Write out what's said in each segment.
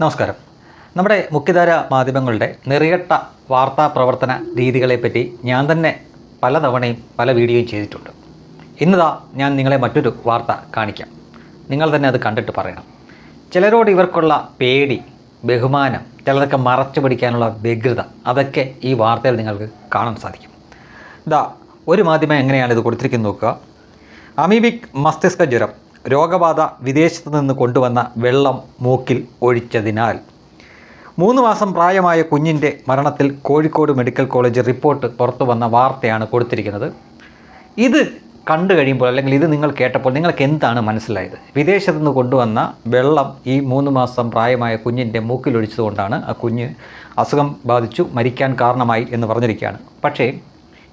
നമസ്കാരം. നമ്മുടെ മുഖ്യധാര മാധ്യമങ്ങളുടെ നിറയട്ട വാർത്താ പ്രവർത്തന രീതികളെപ്പറ്റി ഞാൻ തന്നെ പലതവണയും പല വീഡിയോയും ചെയ്തിട്ടുണ്ട്. ഇന്നതാ ഞാൻ നിങ്ങളെ മറ്റൊരു വാർത്ത കാണിക്കാം. നിങ്ങൾ തന്നെ അത് കണ്ടിട്ട് പറയണം. ചിലരോട് ഇവർക്കുള്ള പേടി ബഹുമാനം ചിലതൊക്കെ മറച്ചു പിടിക്കാനുള്ള വ്യഗ്രത അതൊക്കെ ഈ വാർത്തയിൽ നിങ്ങൾക്ക് കാണാൻ സാധിക്കും. ഇതാ ഒരു മാധ്യമം എങ്ങനെയാണ് ഇത് കൊടുത്തിരിക്കുന്നത് നോക്കുക. അമീബിക് മസ്തിഷ്ക ജ്വരം. രോഗബാധ വിദേശത്ത് നിന്ന് കൊണ്ടുവന്ന വെള്ളം മൂക്കിൽ ഒഴിച്ചതിനാൽ. മൂന്ന് മാസം പ്രായമായ കുഞ്ഞിന്റെ മരണത്തിൽ കോഴിക്കോട് മെഡിക്കൽ കോളേജ് റിപ്പോർട്ട് പുറത്തു വന്ന വാർത്തയാണ് കൊടുത്തിരിക്കുന്നത്. ഇത് കണ്ടു കഴിയുമ്പോൾ അല്ലെങ്കിൽ ഇത് നിങ്ങൾ കേട്ടപ്പോൾ നിങ്ങൾക്ക് എന്താണ് മനസ്സിലായത്? വിദേശത്ത് നിന്ന് കൊണ്ടുവന്ന വെള്ളം ഈ മൂന്ന് മാസം പ്രായമായ കുഞ്ഞിന്റെ മൂക്കിലൊഴിച്ചതുകൊണ്ടാണ് ആ കുഞ്ഞ് അസുഖം ബാധിച്ചു മരിക്കാൻ കാരണമായി എന്ന് പറഞ്ഞിരിക്കുകയാണ്. പക്ഷേ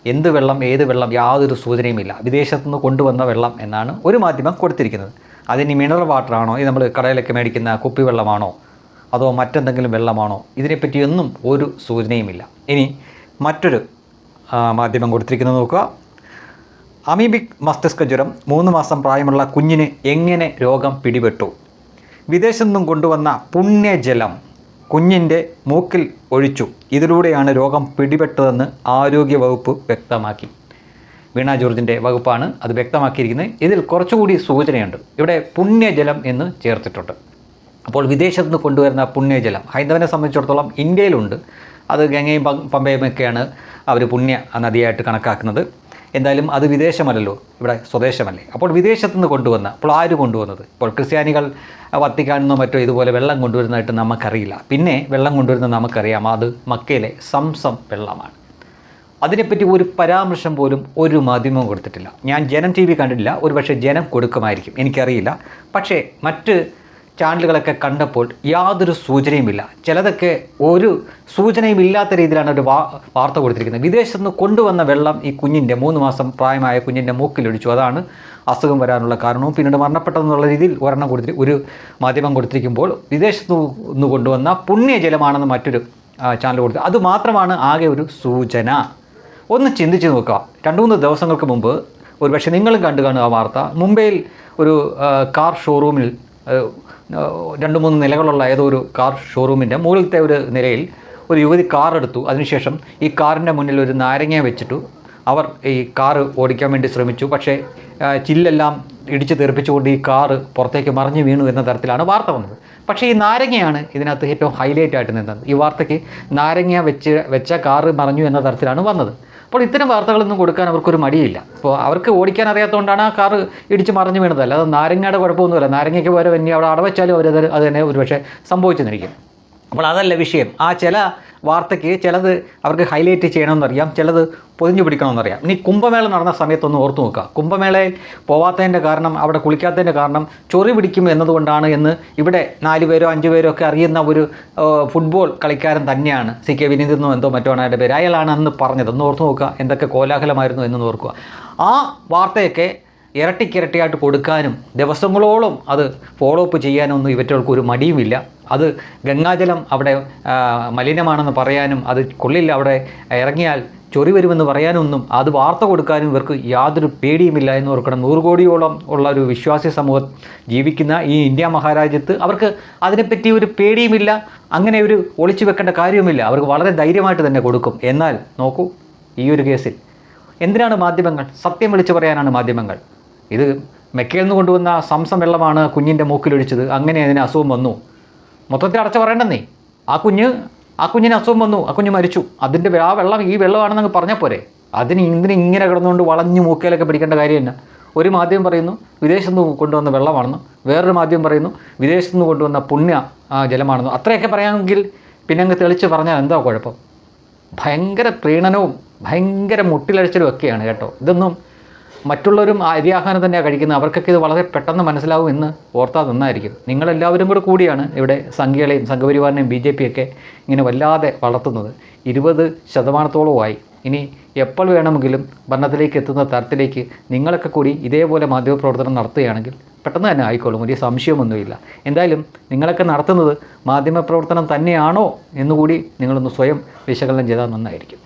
എന്ത് വെള്ളം ഏത് വെള്ളം യാതൊരു സൂചനയുമില്ല. വിദേശത്തു നിന്ന് കൊണ്ടുവന്ന വെള്ളം എന്നാണ് ഒരു മാധ്യമം കൊടുത്തിരിക്കുന്നത്. അതിന് മിനറൽ വാട്ടർ ആണോ? ഇത് നമ്മൾ കടയിലൊക്കെ മേടിക്കുന്ന കുപ്പി വെള്ളമാണോ? അതോ മറ്റെന്തെങ്കിലും വെള്ളമാണോ? ഇതിനെപ്പറ്റിയൊന്നും ഒരു സൂചനയുമില്ല. ഇനി മറ്റൊരു മാധ്യമം കൊടുത്തിരിക്കുന്നത് നോക്കുക. അമീബിക് മസ്തിഷ്ക ജ്വരം മൂന്ന് മാസം പ്രായമുള്ള കുഞ്ഞിന് എങ്ങനെ രോഗം പിടിപെട്ടു? വിദേശത്തു നിന്നും കൊണ്ടുവന്ന പുണ്യജലം കുഞ്ഞിന്റെ മൂക്കിൽ ഒഴിച്ചു. ഇതിലൂടെയാണ് രോഗം പിടിപെട്ടതെന്ന് ആരോഗ്യവകുപ്പ് വ്യക്തമാക്കി. വീണ ജോർജിന്റെ വകുപ്പാണ് അത് വ്യക്തമാക്കിയിരിക്കുന്നത്. ഇതിൽ കുറച്ചുകൂടി സൂചനയുണ്ട്. ഇവിടെ പുണ്യജലം എന്ന് ചേർത്തിട്ടുണ്ട്. അപ്പോൾ വിദേശത്ത് നിന്ന് കൊണ്ടുവരുന്ന പുണ്യജലം ഹൈന്ദവനെ സംബന്ധിച്ചിടത്തോളം ഇന്ത്യയിലുണ്ട്. അത് ഗംഗയും പമ്പയുമൊക്കെയാണ് അവർ പുണ്യ നദിയായിട്ട് കണക്കാക്കുന്നത്. എന്തായാലും അത് വിദേശമല്ലല്ലോ ഇവിടെ സ്വദേശമല്ലേ. അപ്പോൾ വിദേശത്ത് നിന്ന് കൊണ്ടുവന്ന അപ്പോൾ ആര് കൊണ്ടുവന്നത്? ഇപ്പോൾ ക്രിസ്ത്യാനികൾ വത്തിക്കാനിൽ മറ്റോ ഇതുപോലെ വെള്ളം കൊണ്ടുവരുന്നതായിട്ട് നമുക്കറിയില്ല. പിന്നെ വെള്ളം കൊണ്ടുവരുന്നത് നമുക്കറിയാം അത് മക്കയിലെ സംസം വെള്ളമാണ്. അതിനെപ്പറ്റി ഒരു പരാമർശം പോലും ഒരു മാധ്യമവും കൊടുത്തിട്ടില്ല. ഞാൻ ജനം ടി വി കണ്ടിട്ടില്ല ഒരുപക്ഷെ ജനം കൊടുക്കുമായിരിക്കും എനിക്കറിയില്ല. പക്ഷേ മറ്റ് ചാനലുകളൊക്കെ കണ്ടപ്പോൾ യാതൊരു സൂചനയുമില്ല. ചിലതൊക്കെ ഒരു സൂചനയും ഇല്ലാത്ത രീതിയിലാണ് ഒരു വാർത്ത കൊടുത്തിരിക്കുന്നത്. വിദേശത്ത് നിന്ന് കൊണ്ടുവന്ന വെള്ളം ഈ കുഞ്ഞിന്റെ മൂന്ന് മാസം പ്രായമായ കുഞ്ഞിന്റെ മൂക്കിലൊഴിച്ചു അതാണ് അസുഖം വരാനുള്ള കാരണവും. പിന്നീട് മരണപ്പെട്ടതെന്നുള്ള രീതിയിൽ ഒരെണ്ണം കൊടുത്തിരി ഒരു മാധ്യമം കൊടുത്തിരിക്കുമ്പോൾ വിദേശത്ത് നിന്ന് കൊണ്ടുവന്ന പുണ്യജലമാണെന്ന് മറ്റൊരു ചാനൽ കൊടുത്തു. അത് മാത്രമാണ് ആകെ ഒരു സൂചന. ഒന്ന് ചിന്തിച്ച് നോക്കുക. രണ്ട് മൂന്ന് ദിവസങ്ങൾക്ക് മുമ്പ് ഒരു പക്ഷേ നിങ്ങളും കണ്ടു കാണുക ആ വാർത്ത. മുംബൈയിൽ ഒരു കാർ ഷോറൂമിൽ രണ്ട് മൂന്ന് നിലകളുള്ള ഏതോ ഒരു കാർ ഷോറൂമിന്റെ മുകളിലത്തെ ഒരു നിലയിൽ ഒരു യുവതി കാർ എടുത്തു. അതിനുശേഷം ഈ കാറിന്റെ മുന്നിൽ ഒരു നാരങ്ങ വെച്ചിട്ടു അവർ ഈ കാറ് ഓടിക്കാൻ വേണ്ടി ശ്രമിച്ചു. പക്ഷേ ചില്ലെല്ലാം ഇടിച്ച് തെറിപ്പിച്ചുകൊണ്ട് ഈ കാറ് പുറത്തേക്ക് മറിഞ്ഞു വീണു എന്ന തരത്തിലാണ് വാർത്ത വന്നത്. പക്ഷേ ഈ നാരങ്ങയാണ് ഇതിനകത്ത് ഏറ്റവും ഹൈലൈറ്റ് ആയിട്ട് നിന്നത്. ഈ വാർത്തയ്ക്ക് നാരങ്ങ വെച്ച് വെച്ച കാറ് മറിഞ്ഞു എന്ന തരത്തിലാണ് വന്നത്. അപ്പോൾ ഇത്തരം വാർത്തകളൊന്നും കൊടുക്കാൻ അവർക്കൊരു മടിയില്ല. അപ്പോൾ അവർക്ക് ഓടിക്കാൻ അറിയാത്തതുകൊണ്ടാണ് ആ കാർ ഇടിച്ച് മറിഞ്ഞു വീണതല്ല അല്ലാതെ നാരങ്ങയുടെ കുഴപ്പമൊന്നുമില്ല. നാരങ്ങയ്ക്ക് പകരം ഇനി അവിടെ അടവച്ചാലും അവരത് അത് തന്നെ ഒരുപക്ഷെ സംഭവിച്ചെന്നിരിക്കും. അപ്പോൾ അതല്ല വിഷയം. ആ ചില വാർത്തയ്ക്ക് ചിലത് അവർക്ക് ഹൈലൈറ്റ് ചെയ്യണമെന്നറിയാം ചിലത് പൊതിഞ്ഞു പിടിക്കണമെന്നറിയാം. ഇനി കുംഭമേള നടന്ന സമയത്തൊന്ന് ഓർത്തു നോക്കുക. കുംഭമേളയിൽ പോവാത്തതിന്റെ കാരണം അവിടെ കുളിക്കാത്തതിന്റെ കാരണം ചൊറി പിടിക്കും എന്നതുകൊണ്ടാണ് എന്ന് ഇവിടെ നാല് പേരോ അഞ്ച് പേരോ ഒക്കെ അറിയുന്ന ഒരു ഫുട്ബോൾ കളിക്കാരൻ തന്നെയാണ്. സി കെ വിനീതെന്നോ എന്തോ മറ്റോ ആണ് അയാളുടെ പേര്. അയാളാണ് അന്ന് പറഞ്ഞത്. ഒന്ന് ഓർത്തു നോക്കുക എന്തൊക്കെ കോലാഹലമായിരുന്നു എന്നൊന്ന് ഓർക്കുക. ആ വാർത്തയൊക്കെ ഇരട്ടിക്കിരട്ടിയായിട്ട് കൊടുക്കാനും ദിവസങ്ങളോളം അത് ഫോളോ അപ്പ് ചെയ്യാനൊന്നും ഇവറ്റകൾക്ക് ഒരു മടിയുമില്ല. അത് ഗംഗാജലം അവിടെ മലിനമാണെന്ന് പറയാനും അത് കൊള്ളില്ല അവിടെ ഇറങ്ങിയാൽ ചൊറി വരുമെന്ന് പറയാനൊന്നും അത് വാർത്ത കൊടുക്കാനും ഇവർക്ക് യാതൊരു പേടിയുമില്ല എന്ന് ഓർക്കണം. നൂറ് കോടിയോളം ഉള്ള ഒരു വിശ്വാസി സമൂഹം ജീവിക്കുന്ന ഈ ഇന്ത്യ മഹാരാജ്യത്ത് അവർക്ക് അതിനെപ്പറ്റി ഒരു പേടിയുമില്ല അങ്ങനെ ഒരു ഒളിച്ചു വെക്കേണ്ട കാര്യവുമില്ല. അവർക്ക് വളരെ ധൈര്യമായിട്ട് തന്നെ കൊടുക്കും. എന്നാൽ നോക്കൂ ഈ ഒരു കേസിൽ എന്തിനാണ് മാധ്യമങ്ങൾ? സത്യം വിളിച്ചു പറയാനാണ് മാധ്യമങ്ങൾ. ഇത് മെക്കയിൽ നിന്ന് കൊണ്ടുവന്ന സംസം വെള്ളമാണ് കുഞ്ഞിന്റെ മൂക്കിലൊഴിച്ചത് അങ്ങനെ അതിന് അസുഖം വന്നു. മൊത്തത്തിൽ അടച്ചു പറയണ്ടെന്നേ. ആ കുഞ്ഞ് ആ കുഞ്ഞിന് അസുഖം വന്നു ആ കുഞ്ഞ് മരിച്ചു. അതിന്റെ ആ വെള്ളം ഈ വെള്ളമാണെന്ന് അങ്ങ് പറഞ്ഞാൽ പോരെ. അതിന് ഇതിന് ഇങ്ങനെ കിടന്നുകൊണ്ട് വളഞ്ഞു മൂക്കയിലൊക്കെ പിടിക്കേണ്ട കാര്യം തന്നെ ഒരു മാധ്യമം പറയുന്നു വിദേശത്തു നിന്ന് കൊണ്ടുവന്ന വെള്ളമാണെന്ന് വേറൊരു മാധ്യമം പറയുന്നു വിദേശത്തു നിന്ന് കൊണ്ടുവന്ന പുണ്യ ജലമാണെന്ന് അത്രയൊക്കെ പറയാമെങ്കിൽ പിന്നെ അങ്ങ് തെളിച്ച് പറഞ്ഞാൽ എന്താ കുഴപ്പം? ഭയങ്കര പ്രീണനവും ഭയങ്കര മുട്ടിലഴിച്ചലും ഒക്കെയാണ് കേട്ടോ. ഇതൊന്നും മറ്റുള്ളവരും അരിയാഹാരം തന്നെയാണ് കഴിക്കുന്നത്. അവർക്കൊക്കെ ഇത് വളരെ പെട്ടെന്ന് മനസ്സിലാവും എന്ന് ഓർത്താൽ നന്നായിരിക്കും. നിങ്ങളെല്ലാവരും കൂടെ കൂടിയാണ് ഇവിടെ സംഘികളെയും സംഘപരിവാറിനെയും ബി ജെ പിയൊക്കെ ഇങ്ങനെ വല്ലാതെ വളർത്തുന്നത്. ഇരുപത് ശതമാനത്തോളമായി ഇനി എപ്പോൾ വേണമെങ്കിലും ഭരണത്തിലേക്ക് എത്തുന്ന തരത്തിലേക്ക് നിങ്ങളൊക്കെ കൂടി ഇതേപോലെ മാധ്യമപ്രവർത്തനം നടത്തുകയാണെങ്കിൽ പെട്ടെന്ന് തന്നെ ആയിക്കോളും. വലിയ സംശയമൊന്നുമില്ല. എന്തായാലും നിങ്ങളൊക്കെ നടത്തുന്നത് മാധ്യമപ്രവർത്തനം തന്നെയാണോ എന്നുകൂടി നിങ്ങളൊന്ന് സ്വയം വിശകലനം ചെയ്താൽ നന്നായിരിക്കും.